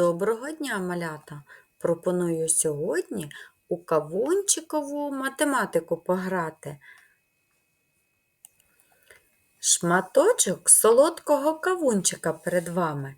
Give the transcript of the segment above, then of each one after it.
Доброго дня, малята! Пропоную сьогодні у кавунчикову математику пограти. Шматочок солодкого кавунчика перед вами,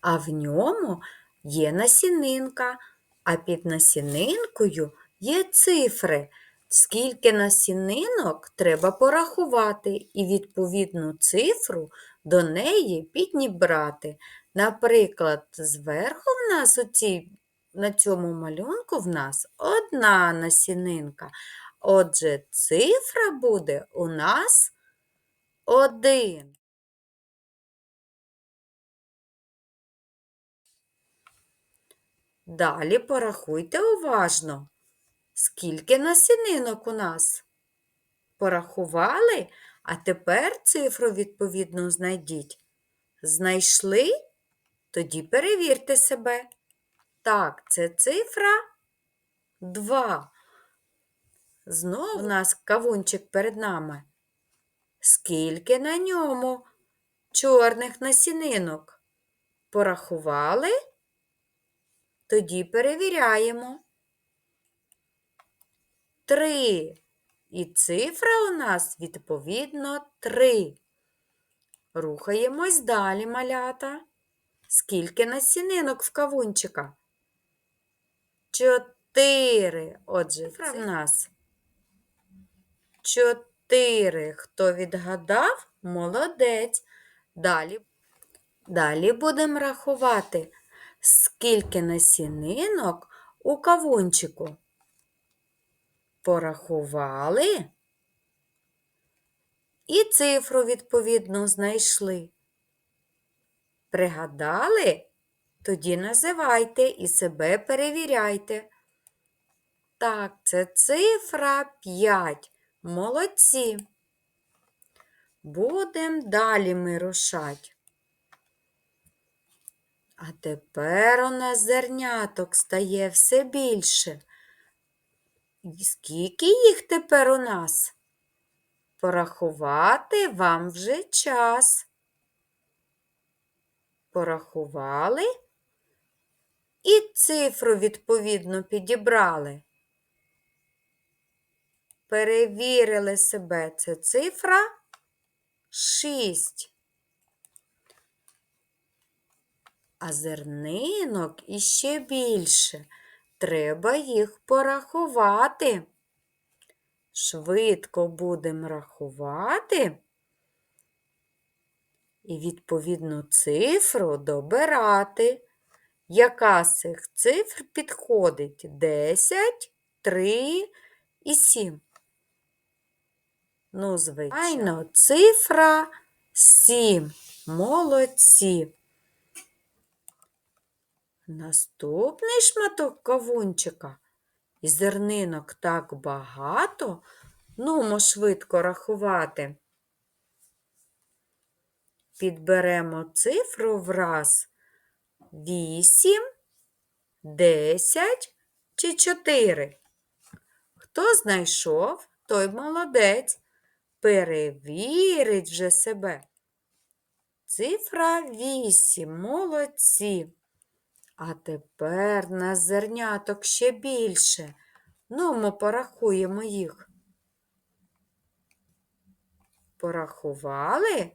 а в ньому є насінинка, а під насінинкою є цифри. Скільки насінинок треба порахувати і відповідну цифру до неї підібрати. Наприклад, зверху в нас у цій, на цьому малюнку в нас одна насінинка. Отже, цифра буде у нас один. Далі порахуйте уважно, скільки насінинок у нас. Порахували, а тепер цифру відповідно знайдіть. Знайшли? Тоді перевірте себе. Так, це цифра 2. Знову у нас кавунчик перед нами. Скільки на ньому чорних насінинок? Порахували? Тоді перевіряємо. Три. І цифра у нас відповідно 3. Рухаємось далі, малята. Скільки насінинок в кавунчика? Чотири. Отже, цифра в нас. Чотири. Хто відгадав? Молодець. Далі, Далі будемо рахувати, скільки насінинок у кавунчику. Порахували і цифру відповідно знайшли. Пригадали? Тоді називайте і себе перевіряйте. Так, це цифра 5. Молодці. Будемо далі ми рушати. А тепер у нас зерняток стає все більше. Скільки їх тепер у нас? Порахувати вам вже час. Порахували і цифру відповідно підібрали. Перевірили себе. Це цифра 6. А зернинок іще більше. Треба їх порахувати. Швидко будемо рахувати і відповідну цифру добирати. Яка з цих цифр підходить? 10, 3 і 7. Ну, звичайно, цифра 7. Молодці. Наступний шматок кавунчика. І зернинок так багато. Нумо швидко рахувати. Підберемо цифру враз 8, 10 чи 4. Хто знайшов, той молодець. Перевірить вже себе. Цифра 8. Молодці. А тепер на зерняток ще більше. Ну, ми порахуємо їх. Порахували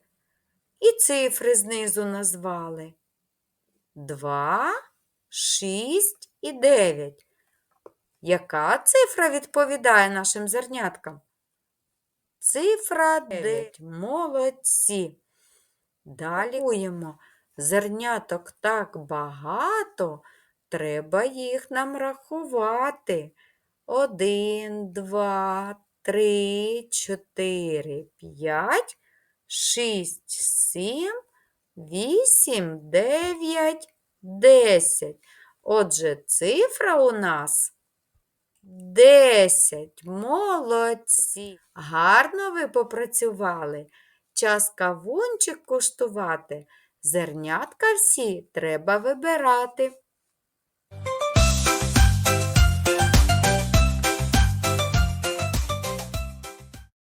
і цифри знизу назвали. 2, 6 і 9. Яка цифра відповідає нашим зерняткам? Цифра 9. Молодці. Далі рахуємо. Зерняток так багато, треба їх нам рахувати. Один, два, три, чотири, п'ять, шість, сім, вісім, дев'ять, десять. Отже, цифра у нас десять. Молодці. Гарно ви попрацювали. Час кавунчик куштувати. Зернятка всі треба вибирати.